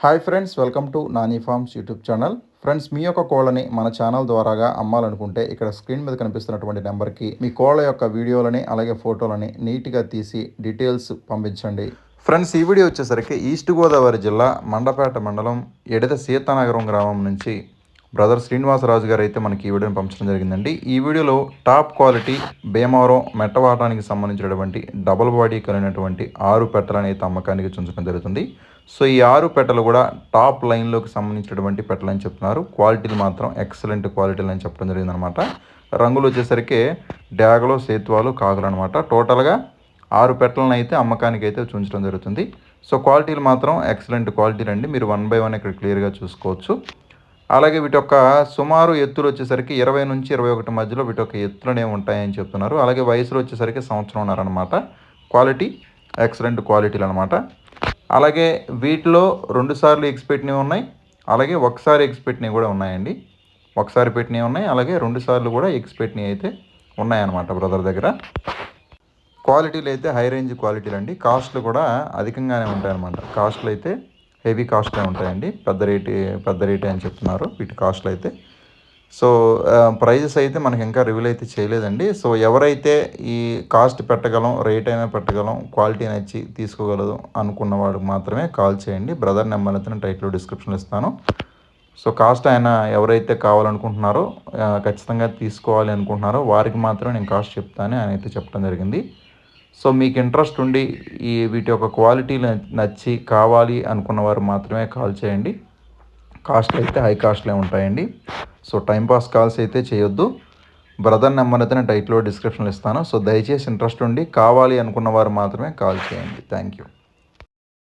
Hi friends welcome to Nani farms YouTube channel. Friends మీ యొక్క కోళ్ళని మన ఛానల్ ద్వారాగా అమ్మాలనుకుంటే ఇక్కడ స్క్రీన్ మీద కనిపిస్తున్నటువంటి నెంబర్కి మీ కోళ్ళ యొక్క వీడియోలని అలాగే ఫోటోలని నీట్గా తీసి డీటెయిల్స్ పంపించండి. ఫ్రెండ్స్ ఈ వీడియో వచ్చేసరికి ఈస్ట్ గోదావరి జిల్లా మండపేట మండలం ఎడిత సీతానగరం గ్రామం నుంచి బ్రదర్ శ్రీనివాసరాజు గారు అయితే మనకి ఈ వీడియోని పంపించడం జరిగిందండి. ఈ వీడియోలో టాప్ క్వాలిటీ భీమవరం మెట్టవాటానికి సంబంధించినటువంటి డబుల్ బాడీ కలిగినటువంటి ఆరు పెట్టలను అయితే అమ్మకానికి చూంచడం జరుగుతుంది. సో ఈ ఆరు పెట్టలు కూడా టాప్ లైన్లోకి సంబంధించినటువంటి పెట్టలు అని చెప్తున్నారు. క్వాలిటీలు మాత్రం ఎక్సలెంట్ క్వాలిటీలు అని చెప్పడం జరిగింది అనమాట రంగులు వచ్చేసరికి డ్యాగలు సేతువాలు కాకులు అనమాట. టోటల్గా ఆరు పెట్టలను అయితే అమ్మకానికి అయితే చూంచడం జరుగుతుంది. సో క్వాలిటీలు మాత్రం ఎక్సలెంట్ క్వాలిటీలు అండి మీరు వన్ బై వన్ ఇక్కడ క్లియర్గా చూసుకోవచ్చు. అలాగే వీటి యొక్క సుమారు ఎత్తులు వచ్చేసరికి ఇరవై నుంచి ఇరవై ఒకటి మధ్యలో వీటి యొక్క ఎత్తులనే ఉంటాయని చెప్తున్నారు. అలాగే వయసులో వచ్చేసరికి సంవత్సరం ఉన్నారనమాట క్వాలిటీ ఎక్సలెంట్ క్వాలిటీలు అనమాట అలాగే వీటిలో రెండు సార్లు ఎగ్స్ పెట్టినవి ఉన్నాయి. అలాగే ఒకసారి ఎగ్స్ పెట్టినవి కూడా ఉన్నాయండి. ఒకసారి పెట్టినవి ఉన్నాయి. అలాగే రెండు సార్లు కూడా ఎగ్స్ పెట్టినవి అయితే ఉన్నాయన్నమాట బ్రదర్ దగ్గర. క్వాలిటీలు అయితే హై రేంజ్ క్వాలిటీలు అండి. కాస్ట్లు కూడా అధికంగానే ఉంటాయన్నమాట. కాస్ట్లు అయితే హెవీ కాస్ట్లే ఉంటాయండి. పెద్ద రేటు పెద్ద రేటే అని చెప్తున్నారు. వీటి కాస్ట్లు అయితే సో ప్రైజెస్ అయితే మనకి ఇంకా రివీల్ అయితే చేయలేదండి. సో ఎవరైతే ఈ కాస్ట్ పెట్టగలం రేట్ అయినా పెట్టగలం క్వాలిటీ నచ్చి తీసుకోగలదు అనుకున్న వాడికి మాత్రమే కాల్ చేయండి. బ్రదర్ నెంబర్ అయితే నేను టైట్లో డిస్క్రిప్షన్లో ఇస్తాను. సో కాస్ట్ ఆయన ఎవరైతే కావాలనుకుంటున్నారో ఖచ్చితంగా తీసుకోవాలి అనుకుంటున్నారో వారికి మాత్రమే నేను కాస్ట్ చెప్తాను ఆయన అయితే చెప్పడం జరిగింది. సో మీకు ఇంట్రెస్ట్ ఉండి ఈ వీటి యొక్క క్వాలిటీ నచ్చి కావాలి అనుకున్న వారు మాత్రమే కాల్ చేయండి. కాస్ట్ అయితే హై కాస్ట్లే ఉంటాయండి. సో టైంపాస్ కాల్స్ అయితే చేయొద్దు. బ్రదర్ నెంబర్ అయితే నేను టైట్లో డిస్క్రిప్షన్లో ఇస్తాను. సో దయచేసి ఇంట్రెస్ట్ ఉండి కావాలి అనుకున్న వారు మాత్రమే కాల్ చేయండి. Thank you.